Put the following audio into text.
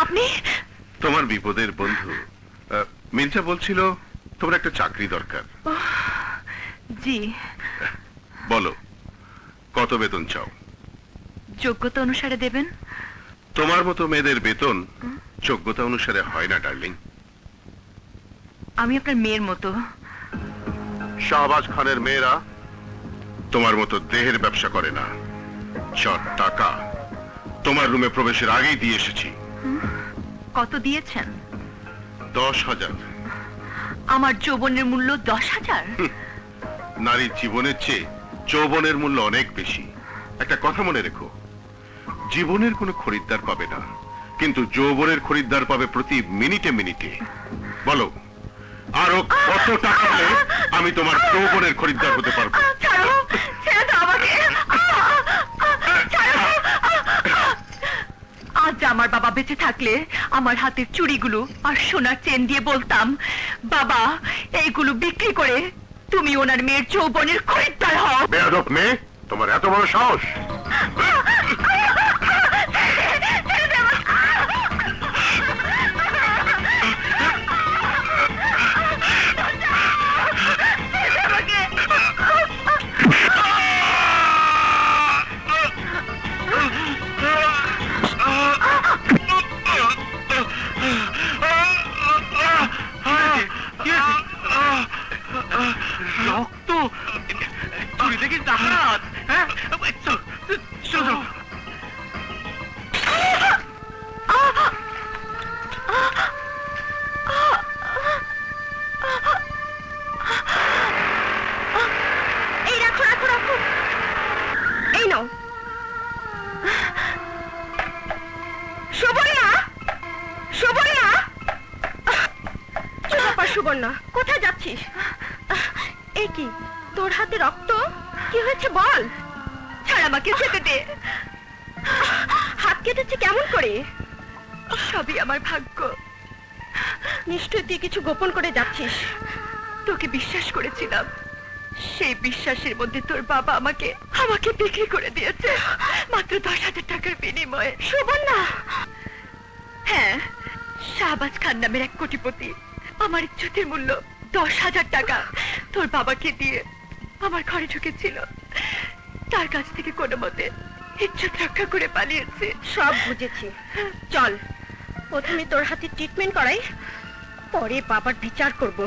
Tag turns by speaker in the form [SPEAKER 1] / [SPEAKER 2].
[SPEAKER 1] আপনি?
[SPEAKER 2] তোমার বিপদের বন্ধু মির্জা বলছিল তোমার একটা চাকরি দরকার।
[SPEAKER 1] জি।
[SPEAKER 2] বলো কত বেতন চাও?
[SPEAKER 1] যোগ্যতা অনুসারে দেবেন।
[SPEAKER 2] তোমার মতো মেয়েদের বেতন যোগ্যতা অনুসারে হয় না ডার্লিং।
[SPEAKER 1] আমি আপনার মেয়ের মতো।
[SPEAKER 2] শাহবাজ খানের মেয়েরা তোমার মতো দেহের ব্যবসা করে না। চট টাকা। তোমার রুমে প্রবেশের আগেই দিয়ে এসেছি।
[SPEAKER 1] কত দিয়েছেন?
[SPEAKER 2] দশ হাজার।
[SPEAKER 1] আমার যৌবনের মূল্য দশ হাজার?
[SPEAKER 2] নারীর জীবনের চেয়ে যৌবনের মূল্য অনেক বেশি। একটা কথা মনে রেখো। জীবনের কোনো খরিদ্দার পাবে না কিন্তু যৌবনের খরিদ্দার পাবে প্রতি মিনিটে মিনিটে। বলো। আরও কত টাকা হলে আমি তোমার যৌবনের খরিদ্দার হতে পারব?
[SPEAKER 1] ছাড়ো! ছেড়ে দাও আমাকে! ছাড়ো। আজ আমার বাবা বেঁচে থাকলে আমার হাতের চুড়িগুলো আর সোনার চেন দিয়ে বলতাম বাবা এইগুলো বিক্রি করে তুমি ওনার মেয়ের যৌবনের খরিদ্দার হও।
[SPEAKER 2] বেয়াদব মেয়ে তোমার এত বড় সাহস?
[SPEAKER 3] রক্ত। চুরি থেকে ডাকাত হ্যাঁ? চল,
[SPEAKER 1] সুবর্ণা।
[SPEAKER 4] কোথায় যাচ্ছিস? এ তোর হাতে রক্ত? কি হয়েছে বল?
[SPEAKER 1] ছাড় আমাকে যেতে
[SPEAKER 4] হাত কেটেছে কেমন করে?
[SPEAKER 1] সবই আমার ভাগ্য।
[SPEAKER 4] নিশ্চয়ই তুই কিছু গোপন করে যাচ্ছিস।
[SPEAKER 1] তোকে বিশ্বাস করেছিলাম। সেই বিশ্বাসের মধ্যে তোর বাবা আমাকে আমাকে বিক্রি করে দিয়েছে। মাত্র দশ হাজার টাকার বিনিময়ে। সুবর্ণা! হ্যাঁ শাহবাজ খান নামের এক কোটিপতি। আমার ইজ্জতের মূল্য দশ হাজার টাকা। তোর বাবাকে দিয়ে আমার ঘরে ঢুকেছিল। তার কাছ থেকে কোনো মতে ইজ্জত রক্ষা করে পালিয়েছে।
[SPEAKER 4] সব বুঝেছি। চল, প্রথমে তোর হাতে ট্রিটমেন্ট করাই, পরে বাবার বিচার করব।